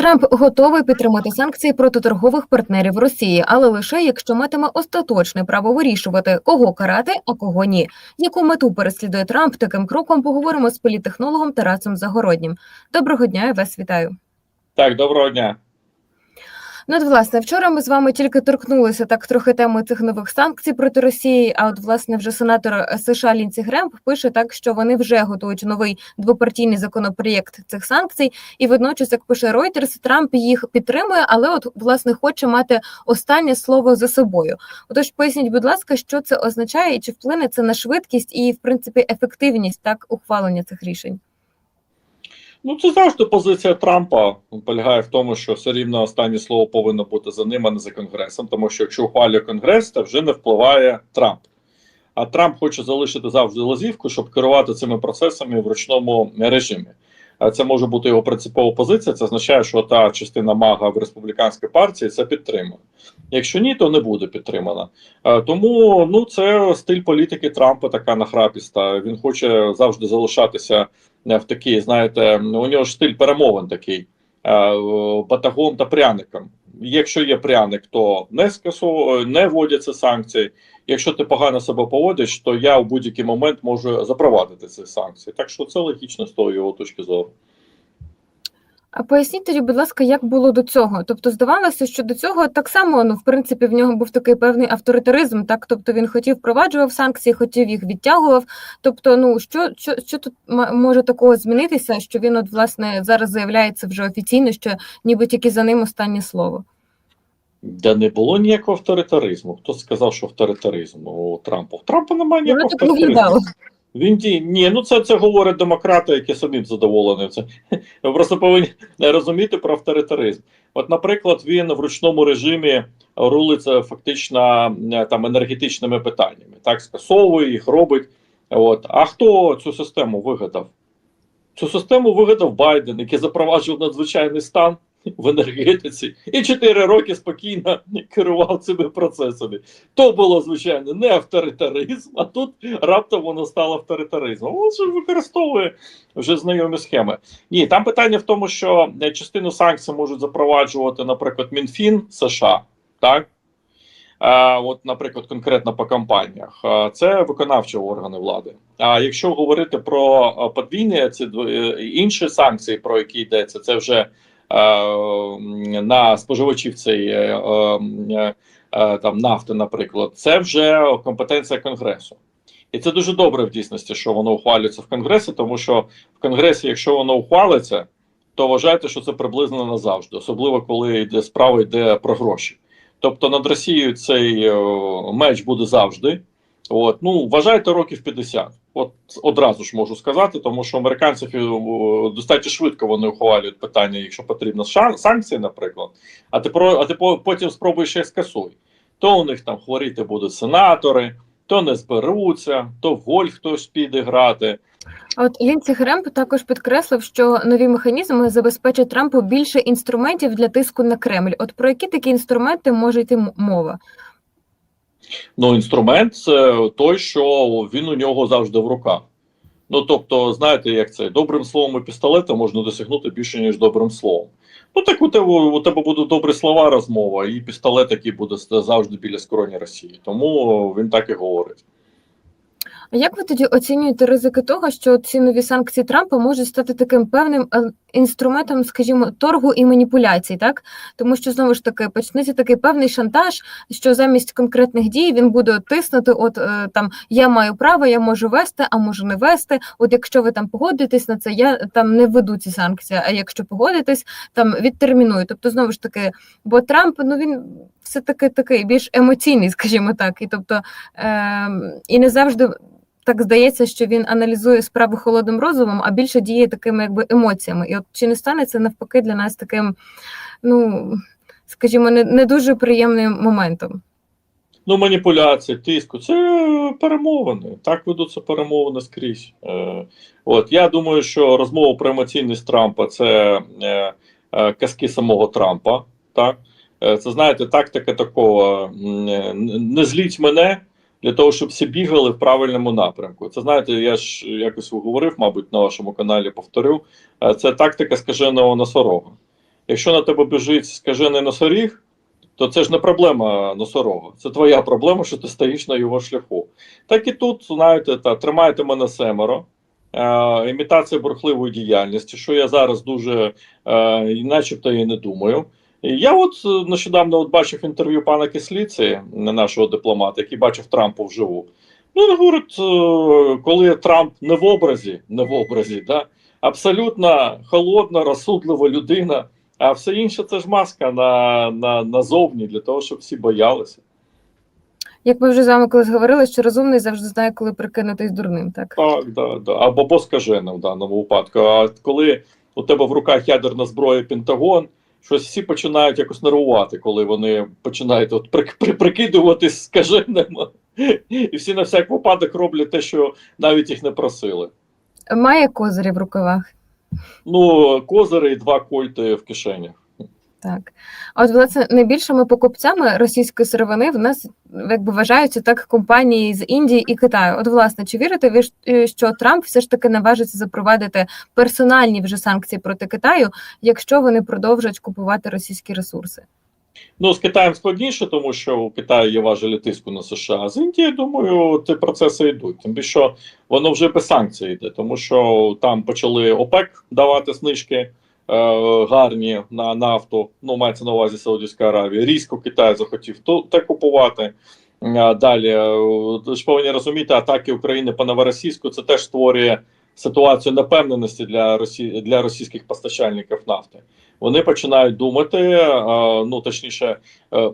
Трамп готовий підтримати санкції проти торгових партнерів Росії, але лише якщо матиме остаточне право вирішувати, кого карати, а кого ні. Яку мету переслідує Трамп таким кроком? Поговоримо з політтехнологом Тарасом Загороднім. Доброго дня, я вас вітаю. Так, доброго дня. Ну, от, власне, вчора ми з вами тільки торкнулися так трохи теми цих нових санкцій проти Росії. А от власне вже сенатор США Лінці Гремп пише так, що вони вже готують новий двопартійний законопроєкт цих санкцій, і водночас, як пише Reuters, Трамп їх підтримує, але от власне хоче мати останнє слово за собою. Отож, поясніть, будь ласка, що це означає, і чи вплине це на швидкість і, в принципі, ефективність так ухвалення цих рішень. Ну, це завжди позиція Трампа полягає в тому, що все рівно останнє слово повинно бути за ним, а не за конгресом. Тому що якщо ухвалює конгрес, то вже не впливає Трамп. А Трамп хоче залишити завжди лазівку, щоб керувати цими процесами в ручному режимі. Це може бути його принципова позиція. Це означає, що та частина мага в республіканській партії це підтримує. Якщо ні, то не буде підтримана. Е, Тому ну це стиль політики Трампа, така нахрапіста. Він хоче завжди залишатися в такій, знаєте, у нього стиль перемовин такий е, батагом та пряником. Якщо є пряник, то не скасов... не вводяться санкції. Якщо ти погано себе поводиш, то я в будь-який момент можу запровадити ці санкції. Так що це логічно з того його точки зору. А поясніть тоді, будь ласка, як було до цього? Тобто, здавалося, що до цього так само ну, в принципі, в нього був такий певний авторитаризм, так тобто він хотів впроваджував санкції, хотів їх відтягував. Тобто, ну що що, що тут може такого змінитися, що він от власне зараз заявляється вже офіційно, що ніби тільки за ним останнє слово. Да не було ніякого авторитаризму. Хто сказав, що авторитаризм у Трампа? У Трампа немає ніякого так авторитаризму. Він ді... Ні, ну це, це говорять демократи, які самі задоволені. Це просто повинні розуміти про авторитаризм. От, наприклад, він в ручному режимі рулиться фактично там енергетичними питаннями. Так скасовує їх, робить. От а хто цю систему вигадав? Цю систему вигадав Байден, який запроваджував надзвичайний стан в енергетиці і 4 роки спокійно керував цими процесами. То було, звичайно, не авторитаризм, а тут раптом воно стало авторитаризмом. Він же використовує вже знайомі схеми. Ні, там питання в тому, що частину санкцій можуть запроваджувати, наприклад, МінФін США, так? А, От, наприклад, конкретно по компаніях, це виконавчі органи влади. А якщо говорити про подвійні ці інші санкції, про які йдеться, це вже на споживачів цієї там нафти, наприклад, це вже компетенція конгресу. І це дуже добре в дійсності, що воно ухвалюється в конгресі, тому що в конгресі, якщо воно ухвалиться, то вважайте, що це приблизно назавжди, особливо коли йде справа йде про гроші. Тобто над Росією цей меч буде завжди. От, ну вважайте років 50. От одразу ж можу сказати, тому що американці достатньо швидко вони ухвалюють питання, якщо потрібно санкції, наприклад. А ти про а ти потім спробуєш їх скасуй. То у них там хворіти будуть сенатори, то не зберуться, то в гольф хтось піде грати. А от Лінці Гремп також підкреслив, що нові механізми забезпечать Трампу більше інструментів для тиску на Кремль. От про які такі інструменти може йти мова? Ну, інструмент це той, що він у нього завжди в руках. Ну, тобто, знаєте, як це добрим словом і пістолетом можна досягнути більше, ніж добрим словом. Ну, так у тебе у тебе будуть добрі слова, розмова, і пістолет, який буде завжди біля скроні Росії. Тому він так і говорить. А як ви тоді оцінюєте ризики того, що ці нові санкції Трампа можуть стати таким певним інструментом, скажімо, торгу і маніпуляцій, так тому що знову ж таки почнеться такий певний шантаж, що замість конкретних дій він буде тиснути: от е, там я маю право, я можу вести, а можу не вести. От якщо ви там погодитесь на це, я там не веду ці санкції. А якщо погодитесь, там відтерміную. Тобто, знову ж таки, бо Трамп ну він все таки такий більш емоційний, скажімо так, і тобто е, і не завжди так здається, що він аналізує справи холодним розумом, а більше діє такими якби емоціями. І от чи не стане це навпаки для нас таким, ну скажімо, не, не дуже приємним моментом? Ну, маніпуляції, тиску, це перемовини. Так ведуться перемовини скрізь. Е, От я думаю, що розмова про емоційність Трампа це е, е, казки самого Трампа. Так, е, це знаєте, тактика такого не зліть мене для того, щоб всі бігали в правильному напрямку. Це знаєте, я ж якось говорив, мабуть, на вашому каналі повторю. Це тактика скаженого носорога. якщо на тебе біжить скажений носоріг, то це ж не проблема носорога, це твоя проблема, що ти стоїш на його шляху. Так і тут, знаєте, та, тримайте мене семеро. Е, імітація бурхливої діяльності, що я зараз дуже е, начебто і не думаю. Я от е, нещодавно от бачив інтерв'ю пана Кисліці, нашого дипломата, який бачив Трампа вживу. Ну, він говорить, е, коли Трамп не в образі, не в образі, да, абсолютно холодна, розсудлива людина, а все інше це ж маска на, на, назовні для того, щоб всі боялися. Як ми вже з вами колись говорили, що розумний завжди знає, коли прикинутись дурним, так? Так, да, да. Або поскажено в даному випадку. А коли у тебе в руках ядерна зброя Пентагон, щось всі починають якось нервувати, коли вони починають от при, при, прикидуватись скаженим. І всі на всяк випадок роблять те, що навіть їх не просили. Має козирі в рукавах. Ну, козири і два кольти в кишенях. Так, а от власне найбільшими покупцями російської сировини в нас якби вважаються так компанії з Індії і Китаю. От, власне, чи вірите ви, е, що Трамп все ж таки наважиться запровадити персональні вже санкції проти Китаю, якщо вони продовжать купувати російські ресурси? Ну, з Китаєм складніше, тому що у Китаї є важелі тиску на США. З Індією, думаю, ці процеси йдуть. Тим більше воно вже без санкцій йде, тому що там почали ОПЕК давати знижки гарні на нафту. Ну, мається на увазі Саудівська Аравія. Різко Китай захотів то те купувати. Е, Далі е, ж повинні розуміти, атаки України по новоросійську це теж створює ситуацію непевненості для Росії для російських постачальників нафти. Вони починають думати, е, ну точніше, е,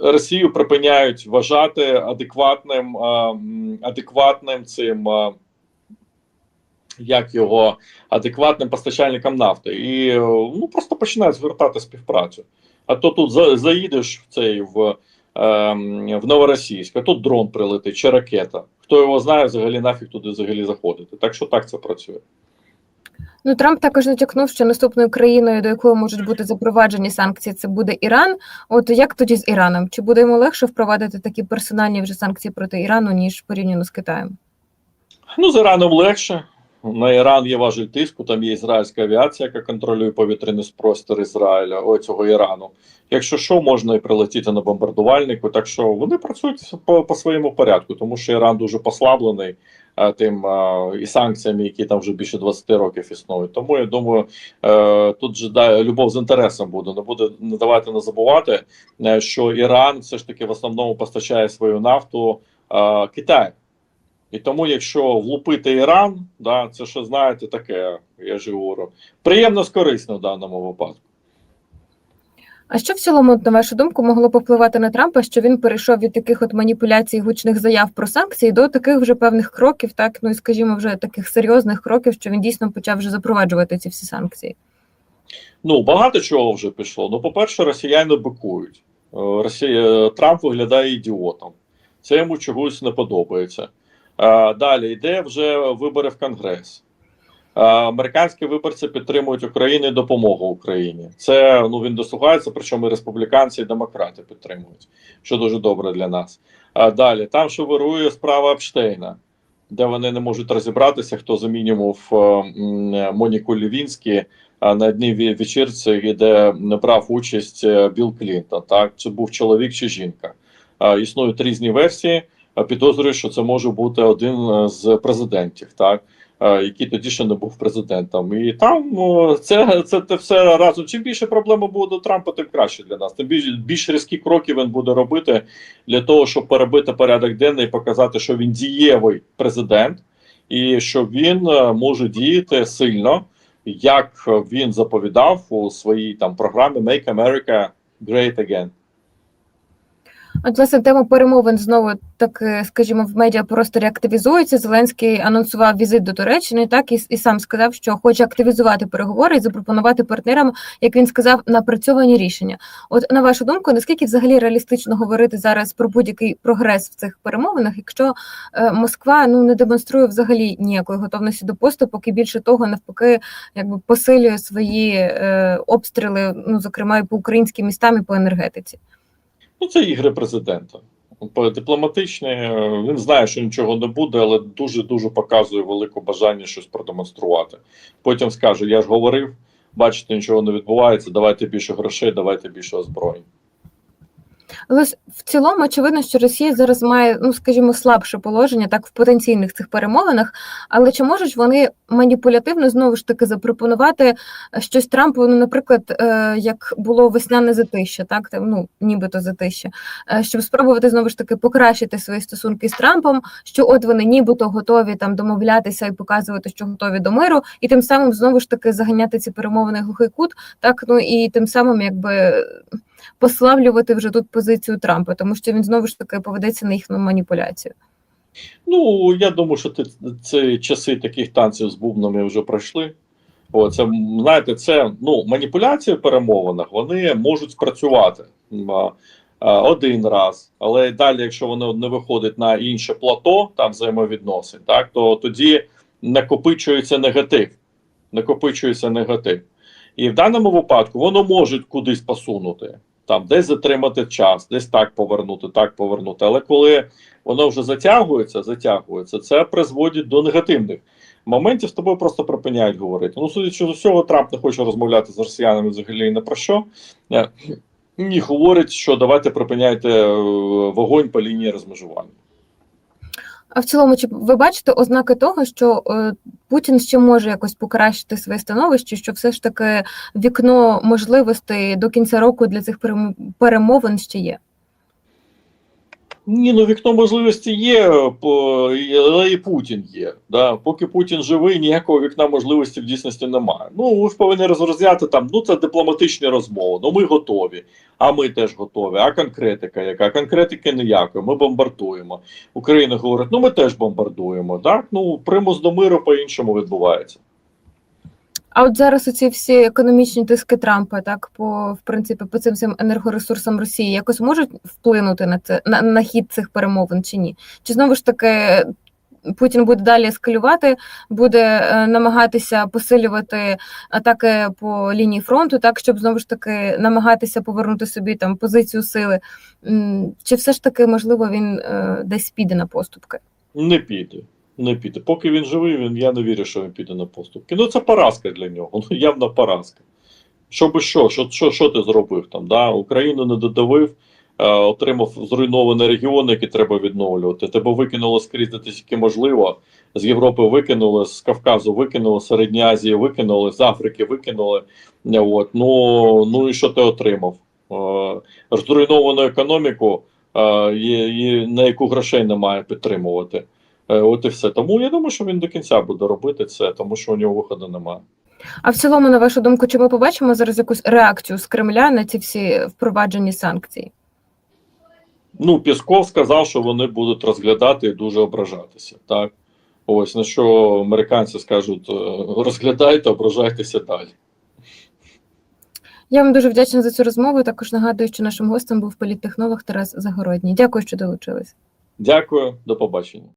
Росію припиняють вважати адекватним, е, адекватним цим. Як його адекватним постачальником нафти, і ну просто починають звертати співпрацю. А то тут за- заїдеш в цей в, ем, в Новоросійськ, а тут дрон прилетить чи ракета. Хто його знає, взагалі нафіг туди взагалі заходити. Так що так це працює. Ну Трамп також натякнув, що наступною країною, до якої можуть бути запроваджені санкції, це буде Іран. От як тоді з Іраном? Чи буде йому легше впровадити такі персональні вже санкції проти Ірану ніж порівняно з Китаєм? Ну, з Іраном легше. На Іран є важель тиску, там є ізраїльська авіація, яка контролює повітряний простір Ізраїля, о, цього Ірану. Якщо що, можна і прилетіти на бомбардувальнику. Так що вони працюють по, по своєму порядку, тому що Іран дуже послаблений а, тим а, і санкціями, які там вже більше 20 років існують. Тому я думаю, е, тут же да, любов з інтересом буде. Не буде не давайте не забувати, е, що Іран все ж таки в основному постачає свою нафту е, Китаю. І тому, якщо влупити Іран, да, це що знаєте таке, я ж говорю, приємно з корисно в даному випадку. А що в цілому, на вашу думку, могло повпливати на Трампа, що він перейшов від таких от маніпуляцій гучних заяв про санкції до таких вже певних кроків, так ну і скажімо, вже таких серйозних кроків, що він дійсно почав вже запроваджувати ці всі санкції? Ну, багато чого вже пішло. Ну, по-перше, росіяни бикують. Е, Росія, Трамп виглядає ідіотом. Це йому чогось не подобається. Е, Далі йде вже вибори в Конгрес. Е, Американські виборці підтримують Україну і допомогу Україні. Це ну він дослухається, причому і республіканці, і демократи підтримують, що дуже добре для нас. А далі там ще вирує справа Епштейна, де вони не можуть розібратися, хто замінював е, Моніку Лівінські на одній вечірці, де не брав участь е, Білл Клінтон. Так, чи був чоловік чи жінка. Існують різні версії. А Підозрюю, що це може бути один е, з президентів, так е, який тоді ще не був президентом. І там це, це, це все разом. Чим більше проблеми буде у Трампа, тим краще для нас. Тим більш, більш різкі кроки він буде робити для того, щоб перебити порядок денний і показати, що він дієвий президент, і що він е, може діяти сильно як він заповідав у своїй там програмі Make America Great Again. От, власне, тема перемовин знову так, е, скажімо, в медіапросторі активізується. Зеленський анонсував візит до Туреччини, так і, і сам сказав, що хоче активізувати переговори і запропонувати партнерам, як він сказав, напрацьовані рішення. От на вашу думку, наскільки взагалі реалістично говорити зараз про будь-який прогрес в цих перемовинах, якщо е, Москва ну не демонструє взагалі ніякої готовності до поступок і більше того, навпаки, якби посилює свої е, обстріли, ну зокрема і по українським містам і по енергетиці. Ну, це ігри президента. Дипломатичні, е, він знає, що нічого не буде, але дуже дуже показує велике бажання щось продемонструвати. Потім скаже: Я ж говорив, бачите, нічого не відбувається. Давайте більше грошей, давайте більше озброєнь. Але в цілому очевидно, що Росія зараз має, ну скажімо, слабше положення так в потенційних цих перемовинах. Але чи можуть вони маніпулятивно знову ж таки запропонувати е, щось Трампу? Ну, наприклад, е, як було весняне затища, так ну нібито затища, е, щоб спробувати знову ж таки покращити свої стосунки з Трампом, що от вони нібито готові там домовлятися і показувати, що готові до миру, і тим самим знову ж таки заганяти ці перемовини глухий кут, так ну і тим самим якби послаблювати вже тут позицію Трампа, тому що він знову ж таки поведеться на їхню маніпуляцію. Ну, я думаю, що це часи таких танців з бубнами вже пройшли. О, це, знаєте, це ну, маніпуляції в перемовинах вони можуть спрацювати один раз, але далі, якщо воно не виходить на інше плато там взаємовідносин, так, то тоді накопичується негатив. Накопичується негатив. І в даному випадку воно може кудись посунути, там десь затримати час, десь так повернути, так повернути. Але коли воно вже затягується, затягується, це призводить до негативних моментів. З тобою просто припиняють говорити. Ну, судячи з усього, Трамп не хоче розмовляти з росіянами взагалі не про що. Е, І говорить, що давайте припиняйте е, вогонь по лінії розмежування. А в цілому, чи ви бачите ознаки того, що е, Путін ще може якось покращити своє становище, що все ж таки вікно можливостей до кінця року для цих перемовин ще є? Ні, ну вікно можливості є, але і Путін є. Да? Поки Путін живий, ніякого вікна можливості в дійсності немає. Ну, ви ж повинні розрозняти там, ну це дипломатичні розмови. Ну ми готові, а ми теж готові. А конкретика яка? Конкретики ніякої. Ми бомбардуємо. Україна говорить, ну ми теж бомбардуємо. Так? Ну, примус до миру по-іншому відбувається. А от зараз оці всі економічні тиски Трампа, так по в принципі по цим всім енергоресурсам Росії якось можуть вплинути на це на, на хід цих перемовин чи ні? Чи знову ж таки Путін буде далі ескалювати, буде е, намагатися посилювати атаки по лінії фронту, так щоб знову ж таки намагатися повернути собі там позицію сили? Чи все ж таки можливо він е, десь піде на поступки? Не піде. Не піде. Поки він живий, він, я не вірю, що він піде на поступки. Ну це поразка для нього. Ну, явна поразка. Що би що, що, що, що ти зробив там? Да? Україну не додавив, е, отримав зруйновані регіони, які треба відновлювати. Тебе викинуло скрізь, де тільки можливо. З Європи викинули, з Кавказу викинули, з Середньої Азії викинули, з Африки викинули. От. Ну, ну і що ти отримав? Е, зруйновану економіку, е, і на яку грошей немає підтримувати. Е, От і все. Тому я думаю, що він до кінця буде робити це, тому що у нього виходу немає. А в цілому, на вашу думку, чи ми побачимо зараз якусь реакцію з Кремля на ці всі впроваджені санкції? Ну, Пісков сказав, що вони будуть розглядати і дуже ображатися. Так, ось на що американці скажуть: е, розглядайте, ображайтеся далі. Я вам дуже вдячна за цю розмову. Також нагадую, що нашим гостем був політтехнолог Тарас Загородній. Дякую, що долучились. Дякую, до побачення.